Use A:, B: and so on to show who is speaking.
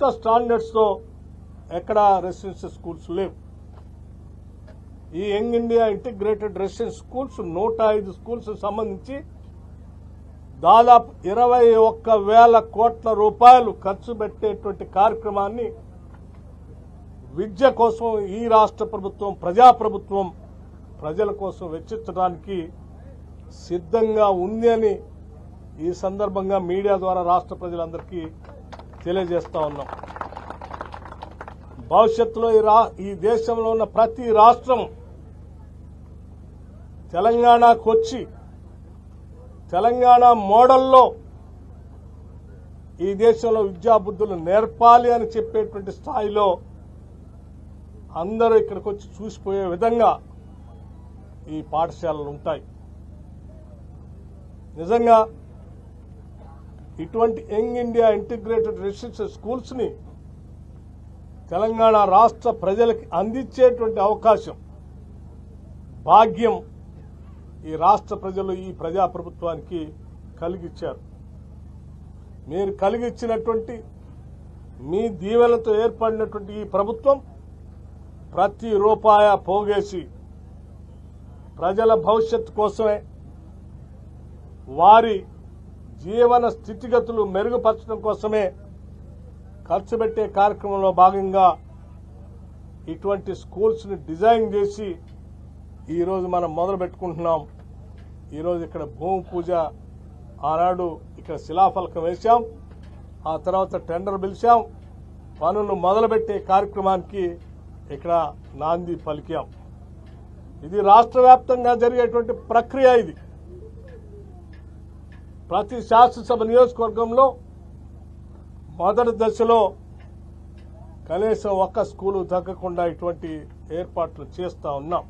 A: కొత్త స్టాండర్డ్స్తో ఎక్కడ residential schools లేవు. ఈ young India integrated residence schools నూట ఐదు స్కూల్స్ సంబంధించి దాదాపు ఇరవై ఒక్క వేల కోట్ల రూపాయలు ఖర్చు పెట్టేటువంటి కార్యక్రమాన్ని విద్య కోసం ఈ రాష్ట్ర ప్రభుత్వం ప్రజాప్రభుత్వం ప్రజల కోసం వెచ్చించడానికి సిద్ధంగా ఉంది అని ఈ సందర్భంగా మీడియా ద్వారా రాష్ట్ర ప్రజలందరికీ తెలియజేస్తూ ఉన్నాం. భవిష్యత్తులో ఈ రా ఈ దేశంలో ఉన్న ప్రతి రాష్ట్రం తెలంగాణకు వచ్చి తెలంగాణ మోడల్లో ఈ దేశంలో విద్యాబుద్ధులు నేర్పాలి అని చెప్పేటువంటి స్థాయిలో అందరూ ఇక్కడికి వచ్చి చూసిపోయే విధంగా ఈ పాఠశాలలు ఉంటాయి. నిజంగా ఇటువంటి యంగ్ ఇండియా ఇంటిగ్రేటెడ్ రెసిడెన్షియల్ స్కూల్స్ని తెలంగాణ రాష్ట్ర ప్రజలకి అందించేటువంటి అవకాశం భాగ్యం ఈ రాష్ట్ర ప్రజలు ఈ ప్రజాప్రభుత్వానికి కలిగిచ్చారు. మీరు కలిగిచ్చినటువంటి మీ దీవెలతో ఏర్పడినటువంటి ఈ ప్రభుత్వం ప్రతి రూపాయ పోగేసి ప్రజల భవిష్యత్తు కోసమే వారి జీవన స్థితిగతులు మెరుగుపరచడం కోసమే ఖర్చు పెట్టే కార్యక్రమంలో భాగంగా ఇటువంటి స్కూల్స్ని డిజైన్ చేసి ఈరోజు మనం మొదలు పెట్టుకుంటున్నాం. ఈరోజు ఇక్కడ భూమి పూజ ఆనాడు ఇక్కడ శిలాఫలకం వేశాం. ఆ తర్వాత టెండర్ పిలిచాం. పనులు మొదలుపెట్టే కార్యక్రమానికి ఇక్కడ నాంది పలికాం. ఇది రాష్ట్ర వ్యాప్తంగా జరిగేటువంటి ప్రక్రియ ఇది. ప్రతి శాసనసభ నియోజకవర్గంలో మొదటి దశలో కనీసం ఒక్క స్కూలు తగ్గకుండా ఇటువంటి ఏర్పాట్లు చేస్తా ఉన్నాం.